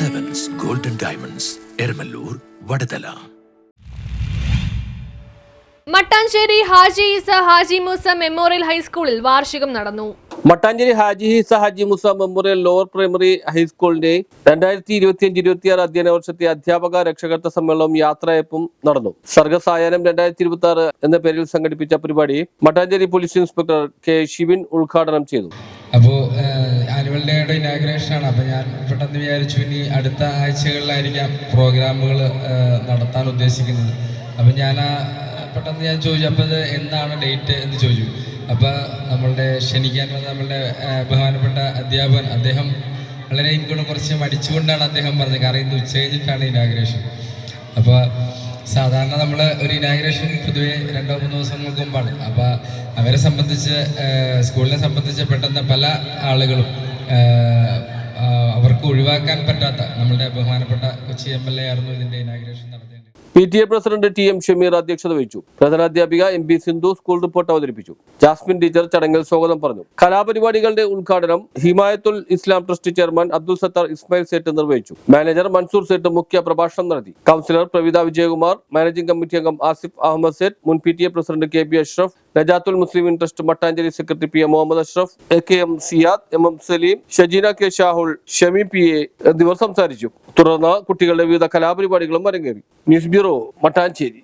Golden diamonds Eramalloor Vadathala Mattancherry Haji Isa Haji Moosa memorial ഹൈസ്കൂളിൽ വാർഷികം നടന്നു. Mattancherry Haji Isa Haji Musa memorial lower primary ഹൈസ്കൂളിന്റെ രണ്ടായിരത്തി ഇരുപത്തി അഞ്ച് ഇരുപത്തി ആറ് അധ്യയന വർഷത്തെ അധ്യാപക രക്ഷകർത്ത സമ്മേളനവും യാത്രയപ്പും നടന്നു. സർഗസായാനം രണ്ടായിരത്തി ഇരുപത്തി ആറ് എന്ന പേരിൽ സംഘടിപ്പിച്ച പരിപാടി Mattancherry police inspector K Shivin ഉദ്ഘാടനം ചെയ്തു. അപ്പോൾ ആനുവൽ ഡേയുടെ ഇനാഗ്രേഷൻ ആണ്. അപ്പോൾ ഞാൻ പെട്ടെന്ന് വിചാരിച്ചു ഇനി അടുത്ത ആഴ്ചകളിലായിരിക്കാം പ്രോഗ്രാമുകൾ നടത്താൻ ഉദ്ദേശിക്കുന്നത്. അപ്പോൾ ഞാൻ ആ, പെട്ടെന്ന് ഞാൻ ചോദിച്ചു അപ്പോൾ ഇത് എന്താണ് ഡേറ്റ് എന്ന് ചോദിച്ചു. അപ്പോൾ നമ്മളുടെ ക്ഷണിക്കാൻ നമ്മളുടെ ബഹുമാനപ്പെട്ട അധ്യാപകൻ അദ്ദേഹം വളരെ എനിക്കൊണ്ട് കുറച്ച് മടിച്ചുകൊണ്ടാണ് അദ്ദേഹം പറഞ്ഞത്. കാരണം ഇന്ന് ഉച്ച കഴിഞ്ഞിട്ടാണ് ഇനാഗ്രേഷൻ അപ്പോൾ സാധാരണ നമ്മൾ ഒരു ഇനാഗ്രേഷൻ പൊതുവെ രണ്ടോ മൂന്നോ ദിവസങ്ങൾക്ക് മുമ്പാണ് അപ്പോൾ അവരെ സംബന്ധിച്ച് സ്കൂളിനെ സംബന്ധിച്ച് പെട്ടെന്ന് പല ആളുകളും അവർക്ക് ഒഴിവാക്കാൻ പറ്റാത്ത നമ്മളുടെ ബഹുമാനപ്പെട്ട കൊച്ചി എം എൽ എ ആയിരുന്നു ഇതിന്റെ ഇനാഗ്രേഷൻ നടത്തേണ്ടത് P T A president T M Shameer അധ്യക്ഷത വഹിച്ചു. പ്രധാനാധ്യാപിക M P Sindhu school report അവതരിപ്പിച്ചു. ജാസ്മിൻ ടീച്ചർ ചടങ്ങിൽ സ്വാഗതം പറഞ്ഞു. കലാപരിപാടികളുടെ ഉദ്ഘാടനം ഹിമായത്തുൽ ഇസ്ലാം ട്രസ്റ്റ് ചെയർമാൻ അബ്ദുൽ സത്താർ ഇസ്മായിൽ സേട്ട് നിർവഹിച്ചു. മാനേജർ മൻസൂർ സേട്ട് മുഖ്യ പ്രഭാഷണം നടത്തി. Councillor Pravitha Vijayakumar managing committee അംഗം ആസിഫ് അഹമ്മദ് സേട്ട് മുൻ P T A president K P Ashraf Najathul Muslim trust Mattancherry secretary P M Muhammad Ashraf A K M Siyad M M Saleem Shajeena K Shahul Shami P A എന്നിവർ സംസാരിച്ചു. തുടർന്ന് കുട്ടികളുടെ വിവിധ കലാപരിപാടികളും അരങ്ങേറി. News bureau Mattancherry